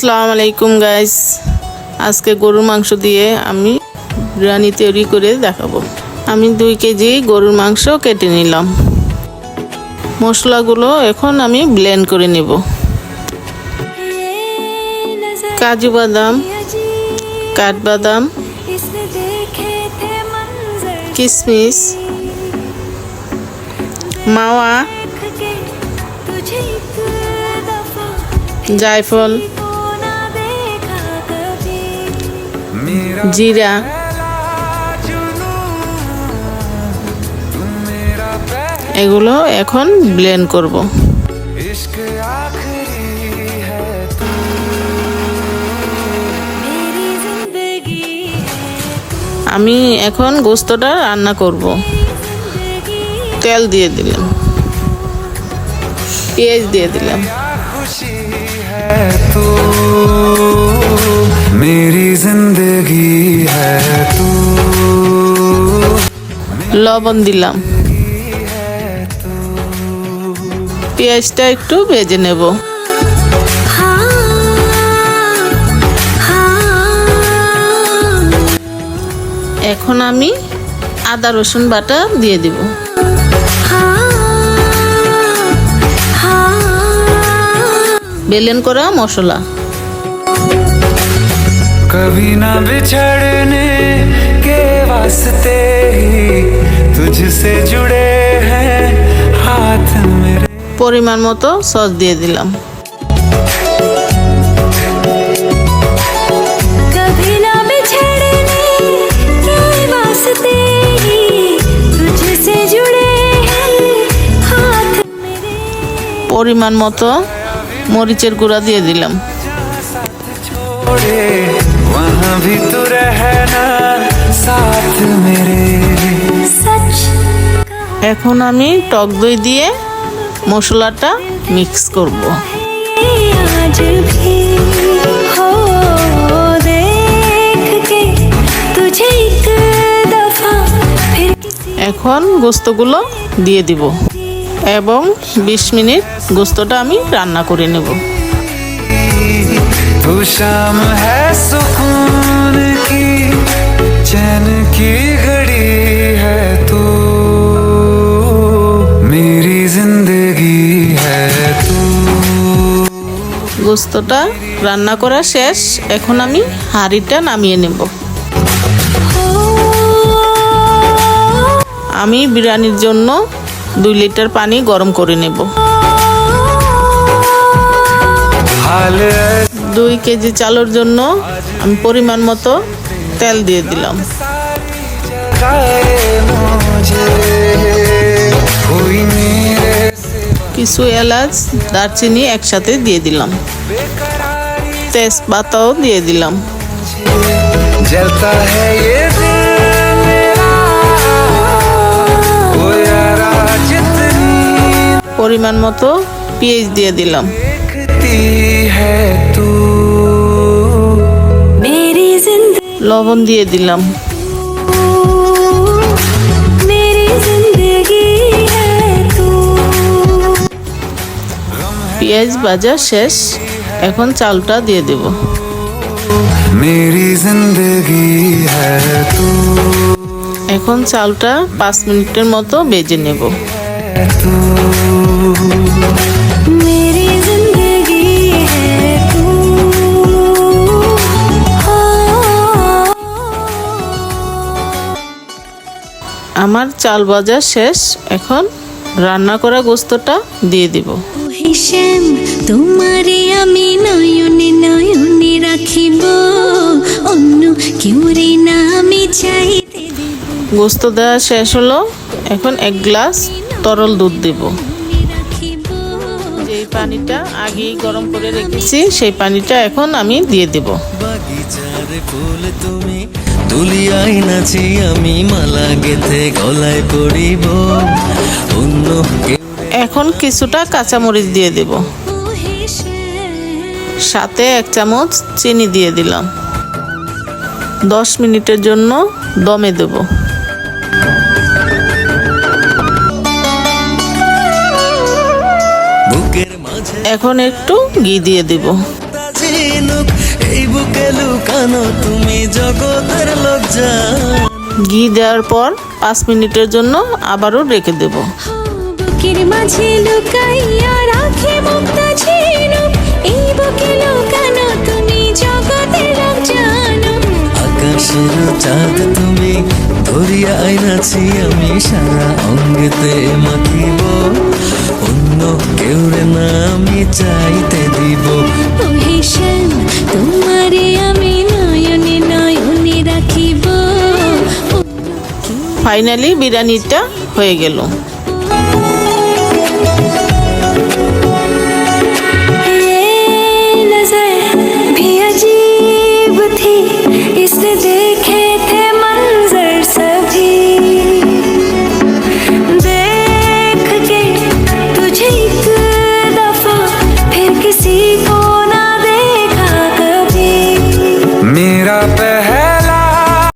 আসসালামু আলাইকুম গাইস আজকে গরুর মাংস দিয়ে আমি বিরিয়ানি তৈরি করে দেখাবো। আমি দুই কেজি গরুর মাংস কেটে নিলাম। মশলাগুলো এখন আমি ব্লেন্ড করে নেব। কাজু বাদাম, কাঠবাদাম কিশমিশ মাওয়া, জায়ফল জিরা এগুলো এখন ব্লেন্ড করব। আমি এখন গোস্তটা রান্না করব। তেল দিয়ে দিলাম। পেঁয়াজ দিয়ে দিলাম। मेरी जिंदगी है तू লবণ দিলাম পেঁয়াজটা একটু ভেজে নেব এখন আমি আদা রসুন বাটা দিয়ে দিব বেলেন করা মশলা कभी ना बिछड़ने के वास्ते ही तुझसे जुड़े हैं हाथ मेरे পরিমাণ মতো সস দিয়ে দিলাম कभी ना बिछड़ने के वास्ते ही तुझसे जुड़े हैं हाथ मेरे পরিমাণ মতো মরিচের গুঁড়া দিয়ে দিলাম छोड़े वहाँ भी तू रहना साथ मेरे सच এখন আমি টক দই দিয়ে মশলাটা মিক্স করব कहे आज भी हो देख के तुझे एक दफा फिर किसी এখন গোস্তগুলো দিয়ে দিব এবং 20 মিনিট গোস্তটা আমি রান্না করে নেব तू शाम है सुकून की चैन की घड़ी है तू मेरी जिंदगी है तू গোস্তটা রান্না করা শেষ এখন আমি হাঁড়িটা নামিয়ে নেব আমি বিরিয়ানির জন্য দুই লিটার পানি গরম করে নেব हाल দুই কেজি চালের জন্য আমি পরিমাণ মতো তেল দিয়ে দিলাম। কিছু এলাচ, দারচিনি একসাথে দিয়ে দিলাম। তেজপাতাও দিয়ে দিলাম। পরিমাণ মতো পেঁয়াজ দিয়ে দিলাম। লবণ দিয়ে দিলাম। পেঁয়াজ ভাজা শেষ। এখন চালটা দিয়ে দেব। এখন চালটা পাঁচ মিনিটের মতো বেজে নেব। আমার চাল ভাজা শেষ। এখন রান্না করা গোস্তটা দিয়ে দিব। হিসেম তোমারে আমি নয়নে নয়নে রাখিব। অন্য কেউরে না আমি চাইতে দিব। গোস্ত দেওয়া শেষ হলো। এখন এক গ্লাস তরল দুধ দেব। রাখিব যেই পানিটা আগেই গরম করে রেখেছি সেই পানিটা এখন আমি দিয়ে দেব। বাগিচার ফুল তুমি তুলিয়াই নাচি আমি মালা গেথে গলায় পড়িব অন্য এখন কিছুটা কাঁচামরিচ দিয়ে দেব। সাথে এক চামচ চিনি দিয়ে দিলাম। দশ মিনিটের জন্য দমে দেব। এখন একটু ঘি দিয়ে দেব। এই বুকে লুকানো তুমি জগতের লোক জানো ঘি দেওয়ার পর পাঁচ মিনিটের জন্য আবারও রেখে দেব। বুকের মাঝে লুকাইয়া রাখে মুক্তা ঝিনুক এই বুকে লুকানো তুমি জগতের লোক জানো আকাশের চাঁদ তুমি ধরিয়া আইনাছি আমি সারা অঙ্গেতে মাখিব। অন্য কেউ রে না আমি চাইতে দিব। ওহে ফাইনালি বিরিয়ানিটা হয়ে গেল।